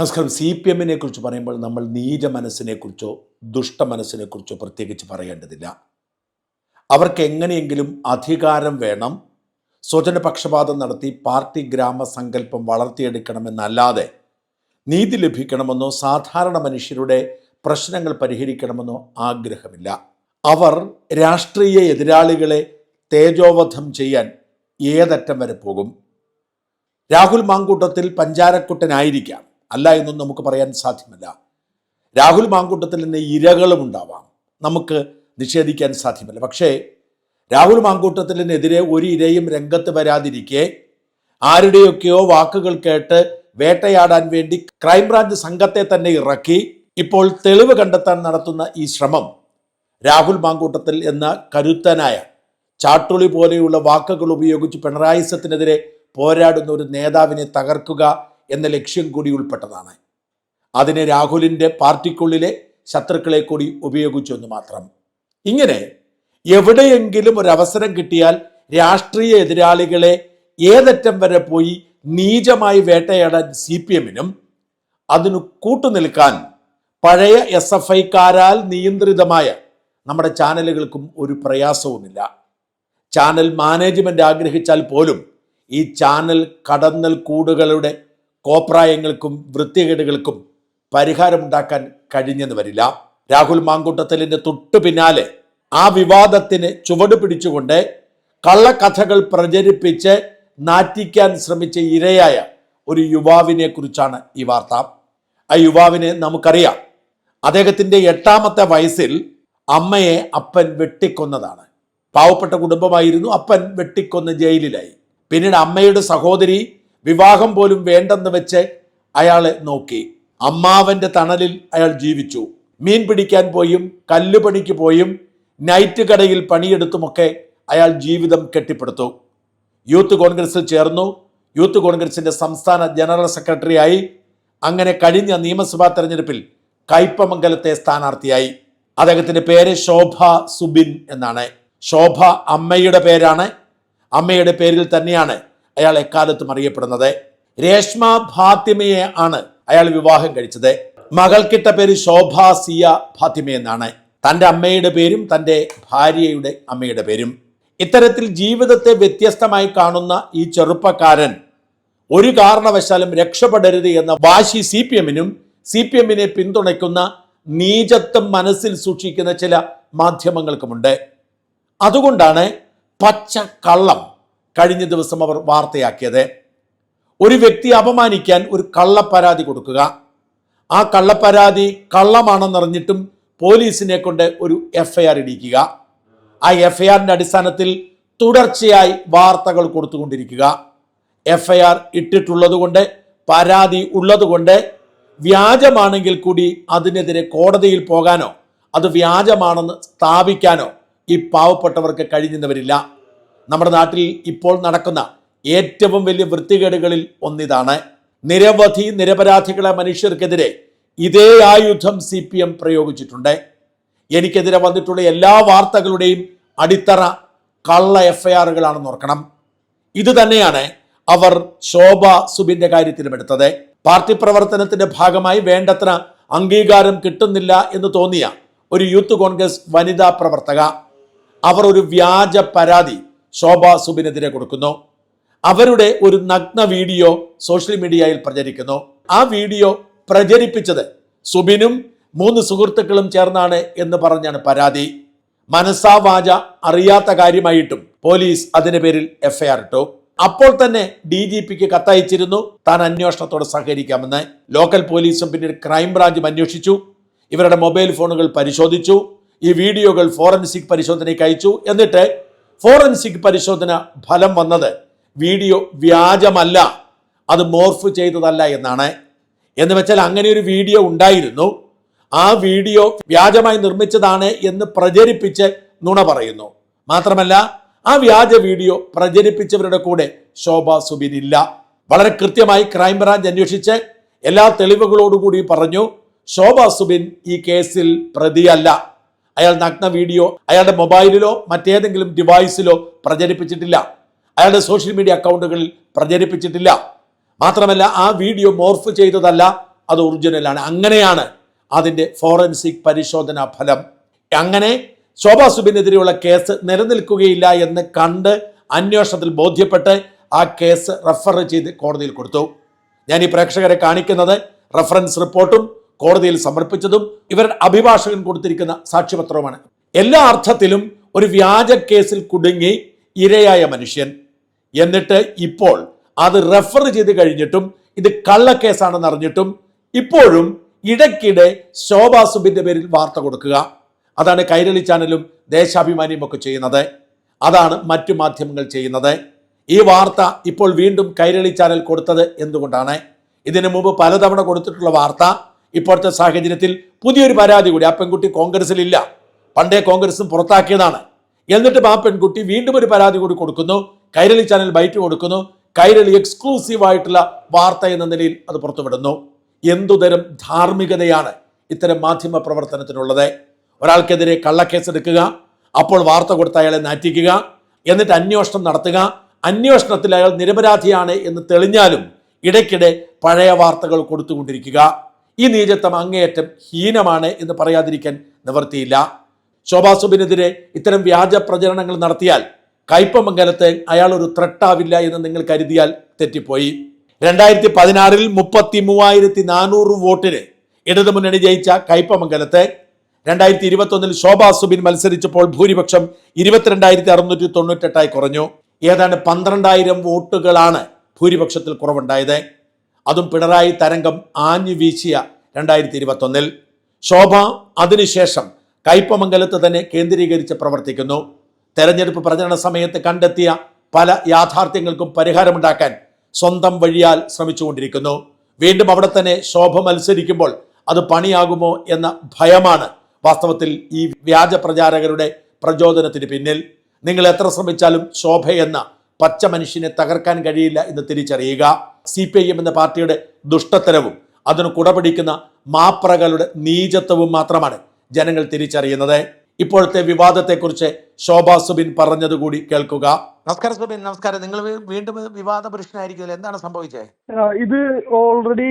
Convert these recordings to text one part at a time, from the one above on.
നമസ്കാരം. C P എമ്മിനെ കുറിച്ച് പറയുമ്പോൾ നമ്മൾ നീച മനസ്സിനെക്കുറിച്ചോ ദുഷ്ട മനസ്സിനെക്കുറിച്ചോ പ്രത്യേകിച്ച് പറയേണ്ടതില്ല. അവർക്ക് എങ്ങനെയെങ്കിലും അധികാരം വേണം. സ്വജനപക്ഷപാതം നടത്തി പാർട്ടി ഗ്രാമസങ്കല്പം വളർത്തിയെടുക്കണമെന്നല്ലാതെ നീതി ലഭിക്കണമെന്നോ സാധാരണ മനുഷ്യരുടെ പ്രശ്നങ്ങൾ പരിഹരിക്കണമെന്നോ ആഗ്രഹമില്ല. അവർ രാഷ്ട്രീയ എതിരാളികളെ തേജോവധം ചെയ്യാൻ ഏതറ്റം വരെ പോകും. രാഹുൽ മാങ്കൂട്ടത്തിൽ പഞ്ചാരക്കുട്ടനായിരിക്കാം. അല്ല എന്നൊന്നും നമുക്ക് പറയാൻ സാധ്യമല്ല. രാഹുൽ മാങ്കൂട്ടത്തിൽ നിന്ന് ഇരകളും ഉണ്ടാവാം. നമുക്ക് നിഷേധിക്കാൻ സാധ്യമല്ല. പക്ഷേ രാഹുൽ മാങ്കൂട്ടത്തിനെതിരെ ഒരു ഇരയും രംഗത്ത് വരാതിരിക്കെ ആരുടെയൊക്കെയോ വാക്കുകൾ കേട്ട് വേട്ടയാടാൻ വേണ്ടി ക്രൈംബ്രാഞ്ച് സംഘത്തെ തന്നെ ഇറക്കി. ഇപ്പോൾ തെളിവ് കണ്ടെത്താൻ നടത്തുന്ന ഈ ശ്രമം രാഹുൽ മാങ്കൂട്ടത്തിൽ എന്ന കരുത്തനായ ചാട്ടുളി പോലെയുള്ള വാക്കുകൾ ഉപയോഗിച്ച് പിണറായി സത്തിനെതിരെ പോരാടുന്ന ഒരു നേതാവിനെ തകർക്കുക എന്ന ലക്ഷ്യം കൂടി ഉൾപ്പെട്ടതാണ്. അതിനെ രാഹുലിന്റെ പാർട്ടിക്കുള്ളിലെ ശത്രുക്കളെ കൂടി ഉപയോഗിച്ചു എന്ന് മാത്രം. ഇങ്ങനെ എവിടെയെങ്കിലും ഒരു അവസരം കിട്ടിയാൽ രാഷ്ട്രീയ എതിരാളികളെ ഏതറ്റം വരെ പോയി നീചമായി വേട്ടയാടാൻ സി പി എമ്മിനും അതിനു കൂട്ടുനിൽക്കാൻ പഴയ എസ് എഫ് ഐക്കാരാൽ നിയന്ത്രിതമായ നമ്മുടെ ചാനലുകൾക്കും ഒരു പ്രയാസവുമില്ല. ചാനൽ മാനേജ്മെന്റ് ആഗ്രഹിച്ചാൽ പോലും ഈ ചാനൽ കടന്നൽ കൂടുകളുടെ കോപ്രായങ്ങൾക്കും വൃത്തികേടുകൾക്കും പരിഹാരമുണ്ടാക്കാൻ കഴിഞ്ഞെന്ന് വരില്ല. രാഹുൽ മാങ്കൂട്ടത്തലിന്റെ തൊട്ടു പിന്നാലെ ആ വിവാദത്തിന് ചുവട് പിടിച്ചുകൊണ്ട് കള്ളക്കഥകൾ പ്രചരിപ്പിച്ച് നാറ്റിക്കാൻ ശ്രമിച്ച ഇരയായ ഒരു യുവാവിനെ കുറിച്ചാണ് ഈ വാർത്ത. ആ യുവാവിനെ നമുക്കറിയാം. അദ്ദേഹത്തിന്റെ എട്ടാമത്തെ വയസ്സിൽ അമ്മയെ അപ്പൻ വെട്ടിക്കൊന്നതാണ്. പാവപ്പെട്ട കുടുംബമായിരുന്നു അപ്പൻ വെട്ടിക്കൊന്ന് ജയിലിലായി. പിന്നീട് അമ്മയുടെ സഹോദരി വിവാഹം പോലും വേണ്ടെന്ന് വെച്ച് അയാളെ നോക്കി. അമ്മാവന്റെ തണലിൽ അയാൾ ജീവിച്ചു. മീൻ പിടിക്കാൻ പോയും കല്ലുപണിക്ക് പോയും നൈറ്റ് കടയിൽ പണിയെടുത്തുമൊക്കെ അയാൾ ജീവിതം കെട്ടിപ്പടുത്തു. യൂത്ത് കോൺഗ്രസിൽ ചേർന്നു. യൂത്ത് കോൺഗ്രസിന്റെ സംസ്ഥാന ജനറൽ സെക്രട്ടറിയായി അങ്ങനെ കഴിഞ്ഞ നിയമസഭാ തെരഞ്ഞെടുപ്പിൽ കയ്പമംഗലത്തെ സ്ഥാനാർത്ഥിയായി. അദ്ദേഹത്തിന്റെ പേര് ശോഭ സുബിൻ എന്നാണ്. ശോഭ അമ്മയുടെ പേരാണ്. അമ്മയുടെ പേരിൽ തന്നെയാണ് അയാൾ എക്കാലത്തും അറിയപ്പെടുന്നത്. രേഷ്മ ഫാത്തിമയെ ആണ് അയാൾ വിവാഹം കഴിച്ചത്. മകൾക്കിട്ട പേര് ശോഭ സിയ ഫാത്തിമ എന്നാണ്. തന്റെ അമ്മയുടെ പേരും തന്റെ ഭാര്യയുടെ അമ്മയുടെ പേരും. ഇത്തരത്തിൽ ജീവിതത്തെ വ്യത്യസ്തമായി കാണുന്ന ഈ ചെറുപ്പക്കാരൻ ഒരു കാരണവശാലും രക്ഷപ്പെടരുത് എന്ന വാശി സി പി എമ്മിനും സി പി എമ്മിനെ പിന്തുണയ്ക്കുന്ന നീചത്വം മനസ്സിൽ സൂക്ഷിക്കുന്ന ചില മാധ്യമങ്ങൾക്കുമുണ്ട്. അതുകൊണ്ടാണ് പച്ച കള്ളം കഴിഞ്ഞ ദിവസം അവർ വാർത്തയാക്കിയത് ഒരു വ്യക്തി അപമാനിക്കാൻ ഒരു കള്ളപ്പരാതി കൊടുക്കുക. ആ കള്ളപ്പരാതി കള്ളമാണെന്നറിഞ്ഞിട്ടും പോലീസിനെ കൊണ്ട് ഒരു എഫ്ഐആർ ഇടിക്കുക. ആ എഫ്ഐആറിന്റെ അടിസ്ഥാനത്തിൽ തുടർച്ചയായി വാർത്തകൾ കൊടുത്തുകൊണ്ടിരിക്കുക. എഫ്ഐആർ ഇട്ടിട്ടുള്ളതുകൊണ്ട് പരാതി ഉള്ളതുകൊണ്ട് വ്യാജമാണെങ്കിൽ കൂടി അതിനെതിരെ കോടതിയിൽ പോകാനോ അത് വ്യാജമാണെന്ന് സ്ഥാപിക്കാനോ ഈ പാവപ്പെട്ടവർക്ക് കഴിഞ്ഞെന്ന് വരില്ല നമ്മുടെ നാട്ടിൽ ഇപ്പോൾ നടക്കുന്ന ഏറ്റവും വലിയ വൃത്തികേടുകളിൽ ഒന്നിതാണ് നിരവധി നിരപരാധികളെ മനുഷ്യർക്കെതിരെ ഇതേ ആയുധം സി പി എം പ്രയോഗിച്ചിട്ടുണ്ട്. എനിക്കെതിരെ വന്നിട്ടുള്ള എല്ലാ വാർത്തകളുടെയും അടിത്തറ കള്ള എഫ് ഐ ആറുകളാണെന്ന് ഓർക്കണം. ഇത് തന്നെയാണ് അവർ ശോഭ സുബിന്റെ കാര്യത്തിലും എടുത്തത്. പാർട്ടി പ്രവർത്തനത്തിന്റെ ഭാഗമായി വേണ്ടത്ര അംഗീകാരം കിട്ടുന്നില്ല എന്ന് തോന്നിയ ഒരു യൂത്ത് കോൺഗ്രസ് വനിതാ പ്രവർത്തക അവർ ഒരു വ്യാജ പരാതി ശോഭ സുബിനെതിരെ കൊടുക്കുന്നു. അവരുടെ ഒരു നഗ്ന വീഡിയോ സോഷ്യൽ മീഡിയയിൽ പ്രചരിക്കുന്നു. ആ വീഡിയോ പ്രചരിപ്പിച്ചത് സുബിനും മൂന്ന് സുഹൃത്തുക്കളും ചേർന്നാണ് എന്ന് പറഞ്ഞാണ് പരാതി. മനസ്സാ വാച അറിയാത്ത കാര്യമായിട്ടും പോലീസ് അതിന്റെ പേരിൽ എഫ്ഐആർ ഇട്ടു. അപ്പോൾ തന്നെ ഡി ജി പിക്ക് കത്തയച്ചിരുന്നു താൻ അന്വേഷണത്തോട് സഹകരിക്കാമെന്ന്. ലോക്കൽ പോലീസും പിന്നീട് ക്രൈംബ്രാഞ്ചും അന്വേഷിച്ചു. ഇവരുടെ മൊബൈൽ ഫോണുകൾ പരിശോധിച്ചു. ഈ വീഡിയോകൾ ഫോറൻസിക് പരിശോധനയ്ക്ക് അയച്ചു. എന്നിട്ട് ഫോറൻസിക് പരിശോധന ഫലം വന്നത് വീഡിയോ വ്യാജമല്ല അത് മോർഫ് ചെയ്തതല്ല എന്നാണ്. എന്ന് വെച്ചാൽ അങ്ങനെ ഒരു വീഡിയോ ഉണ്ടായിരുന്നു. ആ വീഡിയോ വ്യാജമായി നിർമ്മിച്ചതാണ് എന്ന് പ്രചരിപ്പിച്ച് നുണ പറയുന്നു. മാത്രമല്ല ആ വ്യാജ വീഡിയോ പ്രചരിപ്പിച്ചവരുടെ കൂടെ ശോഭ സുബിൻ ഇല്ല വളരെ കൃത്യമായി ക്രൈംബ്രാഞ്ച് അന്വേഷിച്ച് എല്ലാ തെളിവുകളോടുകൂടി പറഞ്ഞു ശോഭ സുബിൻ ഈ കേസിൽ പ്രതിയല്ല. അയാൾ നഗ്ന വീഡിയോ അയാളുടെ മൊബൈലിലോ മറ്റേതെങ്കിലും ഡിവൈസിലോ പ്രചരിപ്പിച്ചിട്ടില്ല. അയാളുടെ സോഷ്യൽ മീഡിയ അക്കൗണ്ടുകളിൽ പ്രചരിപ്പിച്ചിട്ടില്ല. മാത്രമല്ല ആ വീഡിയോ മോർഫ് ചെയ്തതല്ല അത് ഒറിജിനലാണ് അങ്ങനെയാണ് അതിന്റെ ഫോറൻസിക് പരിശോധനാ ഫലം. അങ്ങനെ ശോഭാ സുബിനെതിരെയുള്ള കേസ് നിലനിൽക്കുകയില്ല എന്ന് കണ്ട് അന്വേഷണത്തിൽ ബോധ്യപ്പെട്ട് ആ കേസ് റെഫർ ചെയ്ത് കോടതിയിൽ കൊടുത്തു. ഞാൻ ഈ പ്രേക്ഷകരെ കാണിക്കുന്നത് റഫറൻസ് റിപ്പോർട്ടും കോടതിയിൽ സമർപ്പിച്ചതും ഇവരുടെ അഭിഭാഷകൻ കൊടുത്തിരിക്കുന്ന സാക്ഷ്യപത്രവുമാണ്. എല്ലാ അർത്ഥത്തിലും ഒരു വ്യാജ കേസിൽ കുടുങ്ങി ഇരയായ മനുഷ്യൻ. എന്നിട്ട് ഇപ്പോൾ അത് റെഫർ ചെയ്ത് കഴിഞ്ഞിട്ടും ഇത് കള്ളക്കേസാണെന്ന് അറിഞ്ഞിട്ടും ഇപ്പോഴും ഇടയ്ക്കിടെ ശോഭാ സുബിന്റെ പേരിൽ വാർത്ത കൊടുക്കുക. അതാണ് കൈരളി ചാനലും ദേശാഭിമാനിയും ഒക്കെ ചെയ്യുന്നത്. അതാണ് മറ്റു മാധ്യമങ്ങൾ ചെയ്യുന്നത്. ഈ വാർത്ത ഇപ്പോൾ വീണ്ടും കൈരളി ചാനൽ കൊടുത്തത് എന്തുകൊണ്ടാണ്? ഇതിനു മുമ്പ് പലതവണ കൊടുത്തിട്ടുള്ള വാർത്ത ഇപ്പോഴത്തെ സാഹചര്യത്തിൽ പുതിയൊരു പരാതി കൂടി. ആ പെൺകുട്ടി കോൺഗ്രസിലില്ല പണ്ടേ കോൺഗ്രസും പുറത്താക്കിയതാണ്. എന്നിട്ടും ആ പെൺകുട്ടി വീണ്ടും ഒരു പരാതി കൂടി കൊടുക്കുന്നു. കൈരളി ചാനൽ ബൈറ്റ് കൊടുക്കുന്നു. കൈരളി എക്സ്ക്ലൂസീവ് ആയിട്ടുള്ള വാർത്ത എന്ന നിലയിൽ അത് പുറത്തുവിടുന്നു. എന്തുതരം ധാർമ്മികതയാണ് ഇത്തരം മാധ്യമ പ്രവർത്തനത്തിനുള്ളത്. ഒരാൾക്കെതിരെ കള്ളക്കേസ് എടുക്കുക അപ്പോൾ വാർത്ത കൊടുത്ത അയാളെ നാറ്റിക്കുക എന്നിട്ട് അന്വേഷണം നടത്തുക. അന്വേഷണത്തിൽ അയാൾ നിരപരാധിയാണ് എന്ന് തെളിഞ്ഞാലും ഇടയ്ക്കിടെ പഴയ വാർത്തകൾ കൊടുത്തുകൊണ്ടിരിക്കുക. ഈ നീചത്വം അങ്ങേയറ്റം ഹീനമാണ് എന്ന് പറയാതിരിക്കാൻ നിവർത്തിയില്ല ശോഭാ സുബിനെതിരെ ഇത്തരം വ്യാജ പ്രചരണങ്ങൾ നടത്തിയാൽ കയ്പമംഗലത്ത് അയാൾ ഒരു ത്രട്ടാവില്ല എന്ന് നിങ്ങൾ കരുതിയാൽ തെറ്റിപ്പോയി. രണ്ടായിരത്തി പതിനാറിൽ മുപ്പത്തി മൂവായിരത്തി നാനൂറ് വോട്ടിന് ഇടതുമുന്നണി ജയിച്ച കയ്പമംഗലത്ത് രണ്ടായിരത്തി ഇരുപത്തി ഒന്നിൽ ശോഭാ സുബിൻ മത്സരിച്ചപ്പോൾ ഭൂരിപക്ഷം ഇരുപത്തിരണ്ടായിരത്തി അറുന്നൂറ്റി തൊണ്ണൂറ്റെട്ടായി കുറഞ്ഞു. ഏതാണ്ട് പന്ത്രണ്ടായിരം വോട്ടുകളാണ് ഭൂരിപക്ഷത്തിൽ കുറവുണ്ടായത്. അതും പിണറായി തരംഗം ആഞ്ഞു വീശിയ രണ്ടായിരത്തി ഇരുപത്തൊന്നിൽ ശോഭ അതിനുശേഷം കയ്പമംഗലത്ത് തന്നെ കേന്ദ്രീകരിച്ച് പ്രവർത്തിക്കുന്നു. തെരഞ്ഞെടുപ്പ് പ്രചരണ സമയത്ത് കണ്ടെത്തിയ പല യാഥാർത്ഥ്യങ്ങൾക്കും പരിഹാരമുണ്ടാക്കാൻ സ്വന്തം വഴിയാൽ ശ്രമിച്ചുകൊണ്ടിരിക്കുന്നു. വീണ്ടും അവിടെ തന്നെ ശോഭ മത്സരിക്കുമ്പോൾ അത് പണിയാകുമോ എന്ന ഭയമാണ് വാസ്തവത്തിൽ ഈ വ്യാജ പ്രചാരകരുടെ പ്രചോദനത്തിന് പിന്നിൽ. നിങ്ങൾ എത്ര ശ്രമിച്ചാലും ശോഭയെന്ന പച്ച മനുഷ്യനെ തകർക്കാൻ കഴിയില്ല എന്ന് തിരിച്ചറിയുക. സി പി ഐ എം എന്ന പാർട്ടിയുടെ ദുഷ്ടത്തരവും അതിന് കുടപിടിക്കുന്ന മാപ്രകളുടെ നീചത്വവും മാത്രമാണ് ജനങ്ങൾ തിരിച്ചറിയുന്നത്. ഇപ്പോഴത്തെ വിവാദത്തെക്കുറിച്ച് ശോഭാ സുബിൻ പറഞ്ഞതുകൂടി കേൾക്കുക. നമസ്കാരം സുബിൻ നമസ്കാരം. നിങ്ങൾ വീണ്ടും വിവാദ പുരുഷനായിരിക്കുമല്ലോ. എന്താണ് സംഭവിച്ചത് ഇത് ഓൾറെഡി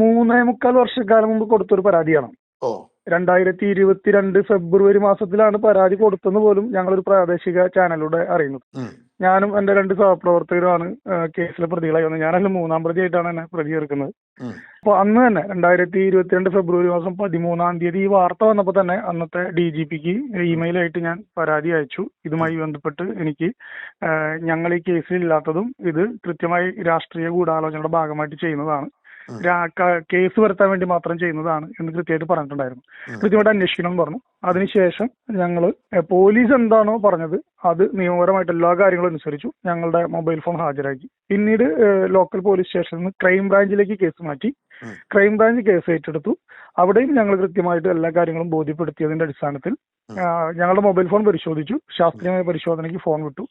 മൂന്നേ മുക്കാൽ വർഷക്കാലം മുമ്പ് കൊടുത്തൊരു പരാതിയാണ്. ഓ. രണ്ടായിരത്തി ഇരുപത്തിരണ്ട് ഫെബ്രുവരി മാസത്തിലാണ് പരാതി കൊടുത്തെന്ന് പോലും ഞങ്ങളൊരു പ്രാദേശിക ചാനലിലൂടെ അറിയുന്നത്. ഞാനും എന്റെ രണ്ട് സഹപ്രവർത്തകരുമാണ് കേസിലെ പ്രതികളായി വന്നത്. ഞാനല്ല മൂന്നാം പ്രതിയായിട്ടാണ് എന്നെ പ്രതി ചേർക്കുന്നത്. ഉം. അപ്പൊ അന്ന് തന്നെ രണ്ടായിരത്തി ഇരുപത്തിരണ്ട് ഫെബ്രുവരി മാസം പതിമൂന്നാം തീയതി ഈ വാർത്ത വന്നപ്പോൾ തന്നെ അന്നത്തെ ഡി ജി പിക്ക് ഇമെയിലായിട്ട് ഞാൻ പരാതി അയച്ചു. ഇതുമായി ബന്ധപ്പെട്ട് എനിക്ക് ഞങ്ങൾ ഈ കേസിൽ ഇല്ലാത്തതും ഇത് കൃത്യമായി രാഷ്ട്രീയ ഗൂഢാലോചനയുടെ ഭാഗമായിട്ട് ചെയ്യുന്നതാണ്. കേസ് വരുത്താൻ വേണ്ടി മാത്രം ചെയ്യുന്നതാണ് എന്ന് കൃത്യമായിട്ട് പറഞ്ഞിട്ടുണ്ടായിരുന്നു. കൃത്യമായിട്ട് അന്വേഷിക്കണം എന്ന് പറഞ്ഞു. അതിനുശേഷം ഞങ്ങൾ പോലീസ് എന്താണോ പറഞ്ഞത് അത് നിയമപരമായിട്ട് എല്ലാ കാര്യങ്ങളും അനുസരിച്ചു ഞങ്ങളുടെ മൊബൈൽ ഫോൺ ഹാജരാക്കി. പിന്നീട് ലോക്കൽ പോലീസ് സ്റ്റേഷനിൽ നിന്ന് ക്രൈം ബ്രാഞ്ചിലേക്ക് കേസ് മാറ്റി. ക്രൈം ബ്രാഞ്ച് കേസ് ഏറ്റെടുത്തു. അവിടെയും ഞങ്ങൾ കൃത്യമായിട്ട് എല്ലാ കാര്യങ്ങളും ബോധ്യപ്പെടുത്തിയതിന്റെ അടിസ്ഥാനത്തിൽ ഞങ്ങളുടെ മൊബൈൽ ഫോൺ പരിശോധിച്ചു. ശാസ്ത്രീയമായ പരിശോധനയ്ക്ക് ഫോൺ വിട്ടു.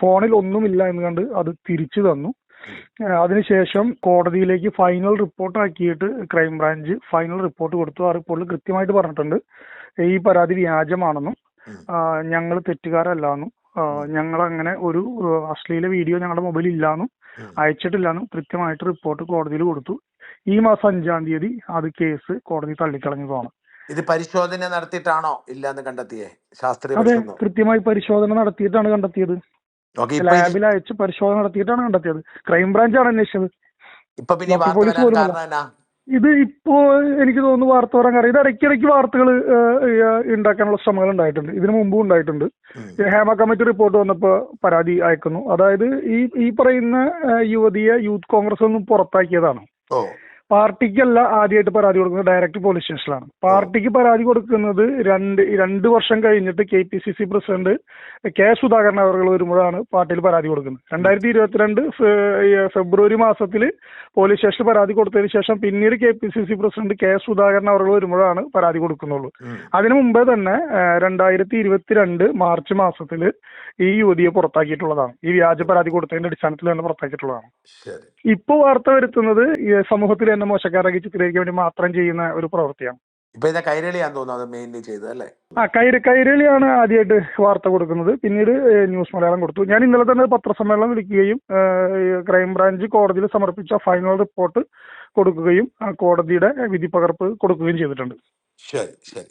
ഫോണിൽ ഒന്നുമില്ല എന്ന് കണ്ട് അത് തിരിച്ചു തന്നു. അതിനുശേഷം കോടതിയിലേക്ക് ഫൈനൽ റിപ്പോർട്ട് ആക്കിയിട്ട് ക്രൈം ബ്രാഞ്ച് ഫൈനൽ റിപ്പോർട്ട് കൊടുത്തു. ആ റിപ്പോർട്ടിൽ കൃത്യമായിട്ട് പറഞ്ഞിട്ടുണ്ട്. ഈ പരാതി വ്യാജമാണെന്നും. ഞങ്ങൾ തെറ്റുകാരല്ലാന്നും ഞങ്ങൾ അങ്ങനെ ഒരു അശ്ലീല വീഡിയോ ഞങ്ങളുടെ മൊബൈലിൽ ഇല്ലാന്നും. അയച്ചിട്ടില്ലാന്നും കൃത്യമായിട്ട് റിപ്പോർട്ട് കോടതിയിൽ കൊടുത്തു. ഈ മാസം അഞ്ചാം തീയതി അത് കേസ് കോടതി തള്ളിക്കളഞ്ഞതാണ് ഇത് പരിശോധന നടത്തിയിട്ടാണോ ഇല്ലാന്ന് കണ്ടെത്തിയേ? ശാസ്ത്രീയ അതെ കൃത്യമായി പരിശോധന നടത്തിയിട്ടാണ് കണ്ടെത്തിയത്. ലാബിൽ അയച്ച് പരിശോധന നടത്തിയിട്ടാണ് കണ്ടെത്തിയത്. ക്രൈം ബ്രാഞ്ചാണ് അന്വേഷിച്ചത്. ഇപ്പൊ പിന്നെ ഈ പോലീസ് പോലും ഇത് ഇപ്പോ എനിക്ക് തോന്നുന്നു വാർത്ത പറയാൻ കാര്യം ഇത് ഇടയ്ക്കിടയ്ക്ക് വാർത്തകൾ ഉണ്ടാക്കാനുള്ള ശ്രമങ്ങൾ ഉണ്ടായിട്ടുണ്ട്. ഇതിനു മുമ്പും ഉണ്ടായിട്ടുണ്ട്. ഹേമ കമ്മിറ്റി റിപ്പോർട്ട് വന്നപ്പോൾ പരാതി അയക്കുന്നു. അതായത് ഈ ഈ പറയുന്ന യുവതിയെ യൂത്ത് കോൺഗ്രസ് ഒന്നും പുറത്താക്കിയതാണ്. പാർട്ടിക്കല്ല ആദ്യമായിട്ട് പരാതി കൊടുക്കുന്നത് ഡയറക്റ്റ് പോലീസ് സ്റ്റേഷനിലാണ്. പാർട്ടിക്ക് പരാതി കൊടുക്കുന്നത് രണ്ട് രണ്ട് വർഷം കഴിഞ്ഞിട്ട് K P C C president K Sudhakaran അവർ വരുമ്പോഴാണ് പാർട്ടിയിൽ പരാതി കൊടുക്കുന്നത്. രണ്ടായിരത്തി ഇരുപത്തിരണ്ട് ഫെബ്രുവരി മാസത്തിൽ പോലീസ് സ്റ്റേഷനിൽ പരാതി കൊടുത്തതിന് ശേഷം പിന്നീട് K P C C president K Sudhakaran അവർ വരുമ്പോഴാണ് പരാതി കൊടുക്കുന്നുള്ളൂ. അതിനു മുമ്പേ തന്നെ രണ്ടായിരത്തി ഇരുപത്തിരണ്ട് മാർച്ച് മാസത്തിൽ ഈ യുവതിയെ പുറത്താക്കിയിട്ടുള്ളതാണ്. ഈ വ്യാജ പരാതി കൊടുത്തതിന്റെ അടിസ്ഥാനത്തിൽ തന്നെ പുറത്താക്കിയിട്ടുള്ളതാണ്. ഇപ്പോൾ വാർത്ത വരുത്തുന്നത് ഈ സമൂഹത്തിൽ തന്നെ മോശക്കാരാക്കി ചിത്രീകരിക്കാൻ വേണ്ടി മാത്രം ചെയ്യുന്ന ഒരു പ്രവൃത്തിയാണ്. ഇപ്പൊ ഇത് കൈരളിയാന്ന് തോന്നുന്നു അത് മെയിൻലി ചെയ്തത് അല്ലേ? ആ കൈര കൈരളിയാണ് ആദ്യമായിട്ട് വാർത്ത കൊടുക്കുന്നത്. പിന്നീട് ന്യൂസ് മലയാളം കൊടുത്തു. ഞാൻ ഇന്നലെ തന്നെ പത്രസമ്മേളനം വിളിക്കുകയും ക്രൈംബ്രാഞ്ച് ക്രൈം ബ്രാഞ്ച് കോടതിയിൽ സമർപ്പിച്ച ഫൈനൽ റിപ്പോർട്ട് കൊടുക്കുകയും ആ കോടതിയുടെ വിധി പകർപ്പ് കൊടുക്കുകയും ചെയ്തിട്ടുണ്ട്. ശരി ശരി.